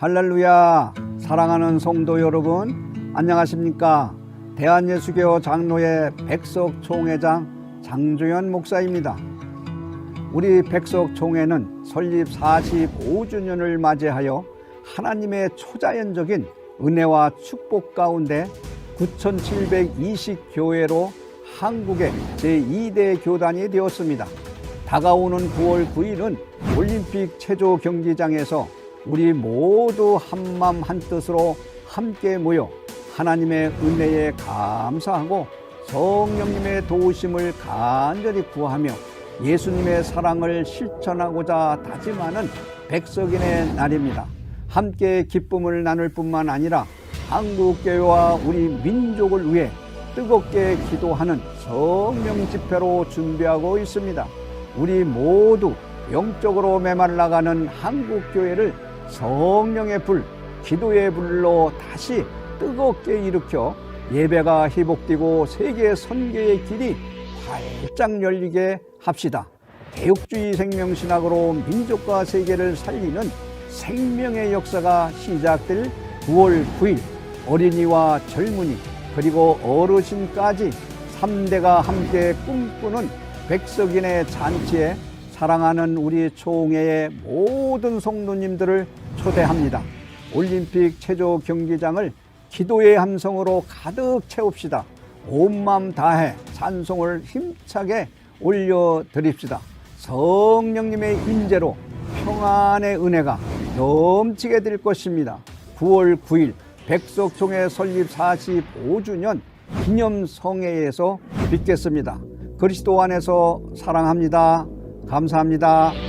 할렐루야. 사랑하는 성도 여러분 안녕하십니까? 대한예수교 장로회 백석 총회장 장조연 목사입니다. 우리 백석 총회는 설립 45주년을 맞이하여 하나님의 초자연적인 은혜와 축복 가운데 9720교회로 한국의 제2대 교단이 되었습니다. 다가오는 9월 9일은 올림픽 체조 경기장에서 우리 모두 한맘 한뜻으로 함께 모여 하나님의 은혜에 감사하고 성령님의 도우심을 간절히 구하며 예수님의 사랑을 실천하고자 다짐하는 백석인의 날입니다. 함께 기쁨을 나눌 뿐만 아니라 한국교회와 우리 민족을 위해 뜨겁게 기도하는 성령 집회로 준비하고 있습니다. 우리 모두 영적으로 메말라가는 한국교회를 성령의 불, 기도의 불로 다시 뜨겁게 일으켜 예배가 회복되고 세계 선교의 길이 활짝 열리게 합시다. 개혁주의 생명신학으로 민족과 세계를 살리는 생명의 역사가 시작될 9월 9일 어린이와 젊은이 그리고 어르신까지 3대가 함께 꿈꾸는 백석인의 잔치에 사랑하는 우리 총회의 모든 성도님들을 초대합니다. 올림픽 체조 경기장을 기도의 함성으로 가득 채웁시다. 온 마음 다해 찬송을 힘차게 올려드립시다. 성령님의 인재로 평안의 은혜가 넘치게 될 것입니다. 9월 9일 백석총회 설립 45주년 기념성회에서 뵙겠습니다. 그리스도 안에서 사랑합니다. 감사합니다.